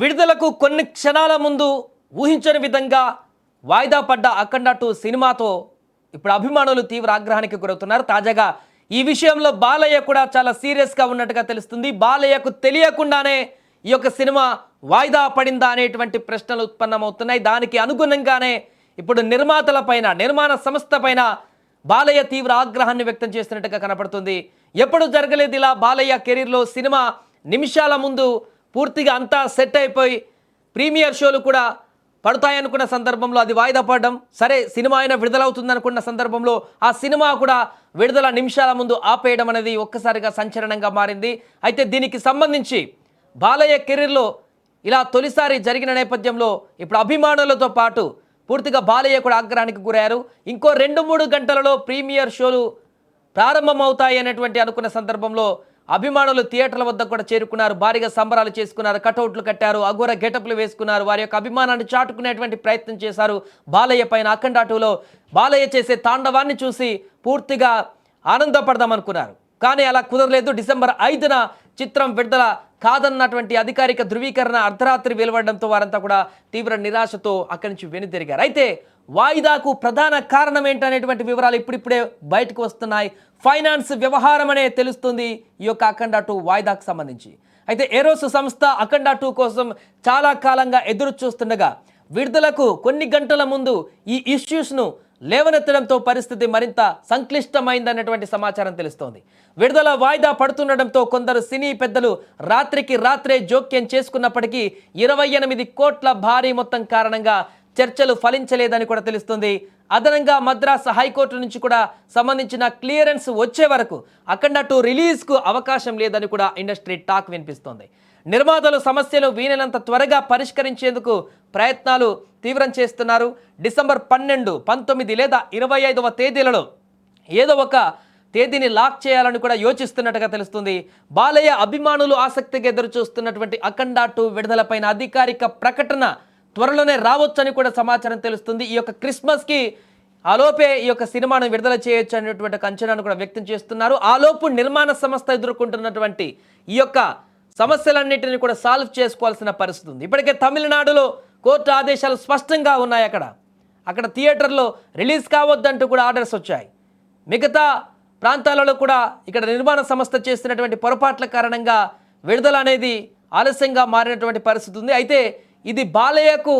విడుదలకు కొన్ని క్షణాల ముందు ఊహించని విధంగా వాయిదా పడ్డ అఖండ టూ సినిమాతో ఇప్పుడు అభిమానులు తీవ్ర ఆగ్రహానికి గురవుతున్నారు. తాజాగా ఈ విషయంలో బాలయ్య కూడా చాలా సీరియస్గా ఉన్నట్టుగా తెలుస్తుంది. బాలయ్యకు తెలియకుండానే ఈ యొక్క సినిమా వాయిదా పడిందా అనేటువంటి ప్రశ్నలు ఉత్పన్నమవుతున్నాయి. దానికి అనుగుణంగానే ఇప్పుడు నిర్మాతల పైన నిర్మాణ సంస్థ పైన బాలయ్య తీవ్ర ఆగ్రహాన్ని వ్యక్తం చేస్తున్నట్టుగా కనపడుతుంది. ఎప్పుడు జరగలేదు ఇలా బాలయ్య కెరీర్లో సినిమా నిమిషాల ముందు పూర్తిగా అంతా సెట్ అయిపోయి ప్రీమియర్ షోలు కూడా పడతాయనుకున్న సందర్భంలో అది వాయిదా పడడం సరే సినిమా అయినా విడుదలవుతుందనుకున్న సందర్భంలో ఆ సినిమా కూడా విడుదల నిమిషాల ముందు ఆపేయడం అనేది ఒక్కసారిగా సంచలనంగా మారింది. అయితే దీనికి సంబంధించి బాలయ్య కెరీర్లో ఇలా తొలిసారి జరిగిన నేపథ్యంలో ఇప్పుడు అభిమానులతో పాటు పూర్తిగా బాలయ్య కూడా ఆగ్రహానికి గురయ్యారు. ఇంకో రెండు మూడు గంటలలో ప్రీమియర్ షోలు ప్రారంభమవుతాయి అనేటువంటి అనుకున్న సందర్భంలో అభిమానులు థియేటర్ల వద్ద కూడా చేరుకున్నారు. భారీగా సంబరాలు చేసుకున్నారు. కటౌట్లు కట్టారు. అఘోర గెటప్లు వేసుకున్నారు. వారి యొక్క అభిమానాన్ని చాటుకునేటువంటి ప్రయత్నం చేశారు. బాలయ్య పైన అఖండాటులో బాలయ్య చేసే తాండవాన్ని చూసి పూర్తిగా ఆనందపడదామనుకున్నారు కానీ అలా కుదరలేదు. డిసెంబర్ ఐదున చిత్రం విడుదల కాదన్నటువంటి అధికారిక ధృవీకరణ అర్ధరాత్రి వెలువడడంతో వారంతా కూడా తీవ్ర నిరాశతో అక్కడి నుంచి వెనుతిరిగారు అయితే వాయిదాకు ప్రధాన కారణం ఏంటనేటువంటి వివరాలు ఇప్పుడిప్పుడే బయటకు వస్తున్నాయి. ఫైనాన్స్ వ్యవహారం అనే తెలుస్తుంది ఈ యొక్క అఖండ టూ వాయిదాకు సంబంధించి. అయితే ఏరోస్ సంస్థ అఖండ టూ కోసం చాలా కాలంగా ఎదురు చూస్తుండగా విడుదలకు కొన్ని గంటల ముందు ఈ ఇష్యూస్ను లేవనెత్తడంతో పరిస్థితి మరింత సంక్లిష్టమైందన్నటువంటి సమాచారం తెలుస్తోంది. విడుదల వాయిదా పడుతుండడంతో కొందరు సినీ పెద్దలు రాత్రికి రాత్రే జోక్యం చేసుకున్నప్పటికీ ఇరవై ఎనిమిది కోట్ల భారీ మొత్తం కారణంగా చర్చలు ఫలించలేదని కూడా తెలుస్తుంది. అదనంగా మద్రాస్ హైకోర్టు నుంచి కూడా సంబంధించిన క్లియరెన్స్ వచ్చే వరకు అఖండ టూ రిలీజ్కు అవకాశం లేదని కూడా ఇండస్ట్రీ టాక్ వినిపిస్తోంది. నిర్మాతలు సమస్యలు వీలైనంత త్వరగా పరిష్కరించేందుకు ప్రయత్నాలు తీవ్రం చేస్తున్నారు. డిసెంబర్ పన్నెండు పంతొమ్మిది లేదా ఇరవై ఐదవ తేదీలలో ఏదో ఒక తేదీని లాక్ చేయాలని కూడా యోచిస్తున్నట్టుగా తెలుస్తుంది. బాలయ్య అభిమానులు ఆసక్తిగా ఎదురు చూస్తున్నటువంటి అఖండ టూ విడుదలపైన అధికారిక ప్రకటన త్వరలోనే రావచ్చని కూడా సమాచారం తెలుస్తుంది. ఈ యొక్క క్రిస్మస్కి ఆలోపే ఈ యొక్క సినిమాను విడుదల చేయొచ్చు అనేటువంటి అంచనాను కూడా వ్యక్తం చేస్తున్నారు. ఆలోపు నిర్మాణ సంస్థ ఎదుర్కొంటున్నటువంటి ఈ యొక్క సమస్యలన్నింటినీ కూడా సాల్వ్ చేసుకోవాల్సిన పరిస్థితి ఉంది. ఇప్పటికే తమిళనాడులో కోర్టు ఆదేశాలు స్పష్టంగా ఉన్నాయి అక్కడ. అక్కడ థియేటర్లో రిలీజ్ కావద్దంటూ కూడా ఆర్డర్స్ వచ్చాయి. మిగతా ప్రాంతాలలో కూడా ఇక్కడ నిర్మాణ సంస్థ చేస్తున్నటువంటి పొరపాట్ల కారణంగా విడుదల అనేది ఆలస్యంగా మారినటువంటి పరిస్థితి ఉంది. అయితే ఇది బాలయ్యకు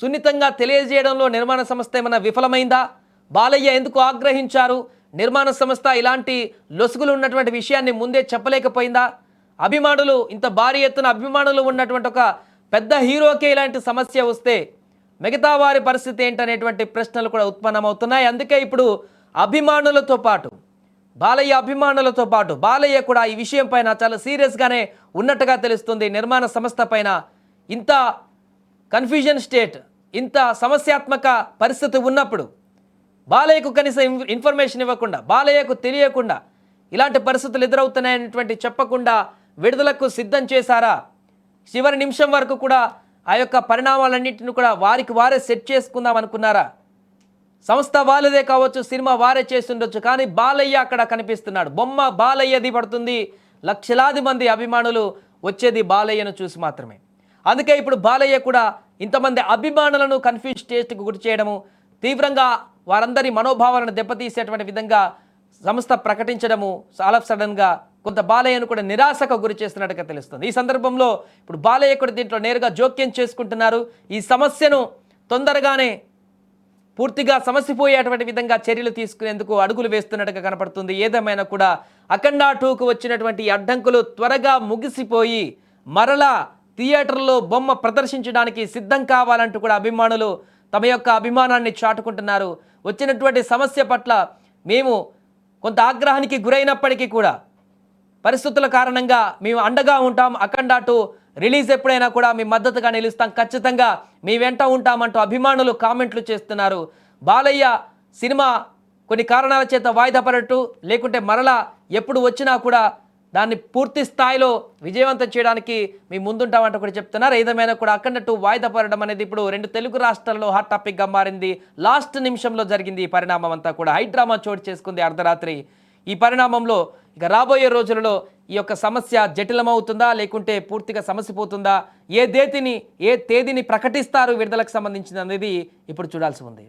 సున్నితంగా తెలియజేయడంలో నిర్మాణ సంస్థ ఏమైనా విఫలమైందా? బాలయ్య ఎందుకు ఆగ్రహించారు? నిర్మాణ సంస్థ ఇలాంటి లొసుగులు ఉన్నటువంటి విషయాన్ని ముందే చెప్పలేకపోయిందా? అభిమానులు ఇంత భారీ ఎత్తున అభిమానులు ఉన్నటువంటి ఒక పెద్ద హీరోకే ఇలాంటి సమస్య వస్తే మిగతా వారి పరిస్థితి ఏంటనేటువంటి ప్రశ్నలు కూడా ఉత్పన్నమవుతున్నాయి. అందుకే ఇప్పుడు అభిమానులతో పాటు బాలయ్య అభిమానులతో పాటు బాలయ్య కూడా ఈ విషయం పైన చాలా సీరియస్గానే ఉన్నట్టుగా తెలుస్తుంది. నిర్మాణ సంస్థ పైన ఇంత కన్ఫ్యూజన్ స్టేట్ ఇంత సమస్యాత్మక పరిస్థితి ఉన్నప్పుడు బాలయ్యకు కనీసం ఇన్ఫర్మేషన్ ఇవ్వకుండా బాలయ్యకు తెలియకుండా ఇలాంటి పరిస్థితులు ఎదురవుతున్నాయనేటువంటి చెప్పకుండా విడుదలకు సిద్ధం చేశారా? చివరి నిమిషం వరకు కూడా ఆ యొక్క పరిణామాలన్నింటిని కూడా వారికి వారే సెట్ చేసుకుందాం అనుకున్నారా? సంస్థ వాళ్ళదే కావచ్చు సినిమా వారే చేస్తుండొచ్చు కానీ బాలయ్య అక్కడ కనిపిస్తున్నాడు. బొమ్మ బాలయ్యది పడుతుంది. లక్షలాది మంది అభిమానులు వచ్చేది బాలయ్యను చూసి మాత్రమే. అందుకే ఇప్పుడు బాలయ్య కూడా ఇంతమంది అభిమానులను కన్ఫ్యూజ్ టేస్ట్కి గురి చేయడము తీవ్రంగా వారందరి మనోభావాలను దెబ్బతీసేటువంటి విధంగా సంస్థ ప్రకటించడము చాలా సడన్గా కొంత బాలయ్యను కూడా నిరాశకు గురి చేస్తున్నట్టుగా తెలుస్తుంది. ఈ సందర్భంలో ఇప్పుడు బాలయ్య కూడా దీంట్లో నేరుగా జోక్యం చేసుకుంటున్నారు. ఈ సమస్యను తొందరగానే పూర్తిగా సమసిపోయేటువంటి విధంగా చర్యలు తీసుకునేందుకు అడుగులు వేస్తున్నట్టుగా కనపడుతుంది. ఏదేమైనా కూడా అఖండ టూకు వచ్చినటువంటి అడ్డంకులు త్వరగా ముగిసిపోయి మరలా థియేటర్లో బొమ్మ ప్రదర్శించడానికి సిద్ధం కావాలంటూ కూడా అభిమానులు తమ యొక్క అభిమానాన్ని చాటుకుంటున్నారు. వచ్చినటువంటి సమస్య పట్ల మేము కొంత ఆగ్రహానికి గురైనప్పటికీ కూడా పరిస్థితుల కారణంగా మేము అండగా ఉంటాం. అఖండాటు రిలీజ్ ఎప్పుడైనా కూడా మీ మద్దతుగా నిలుస్తాం. ఖచ్చితంగా మీ వెంట ఉంటామంటూ అభిమానులు కామెంట్లు చేస్తున్నారు. బాలయ్య సినిమా కొన్ని కారణాల చేత వాయిదా పడట్టు లేకుంటే మరలా ఎప్పుడు వచ్చినా కూడా దాన్ని పూర్తి స్థాయిలో విజయవంతం చేయడానికి మీ ముందుంటామంటూ కూడా చెప్తున్నారు. ఏదేమైనా కూడా అఖండ టూ వాయిదా పడడం అనేది ఇప్పుడు రెండు తెలుగు రాష్ట్రాల్లో హాట్ టాపిక్గా మారింది. లాస్ట్ నిమిషంలో జరిగింది ఈ పరిణామం అంతా కూడా. హైడ్రామా చోటు చేసుకుంది అర్ధరాత్రి. ఈ పరిణామంలో ఇక రాబోయే రోజులలో ఈ యొక్క సమస్య జటిలమవుతుందా? లేకుంటే పూర్తిగా సమస్య పోతుందా ఏ దేతిని ఏ తేదీని ప్రకటిస్తారు? విడుదలకు సంబంధించింది అనేది ఇప్పుడు చూడాల్సి ఉంది.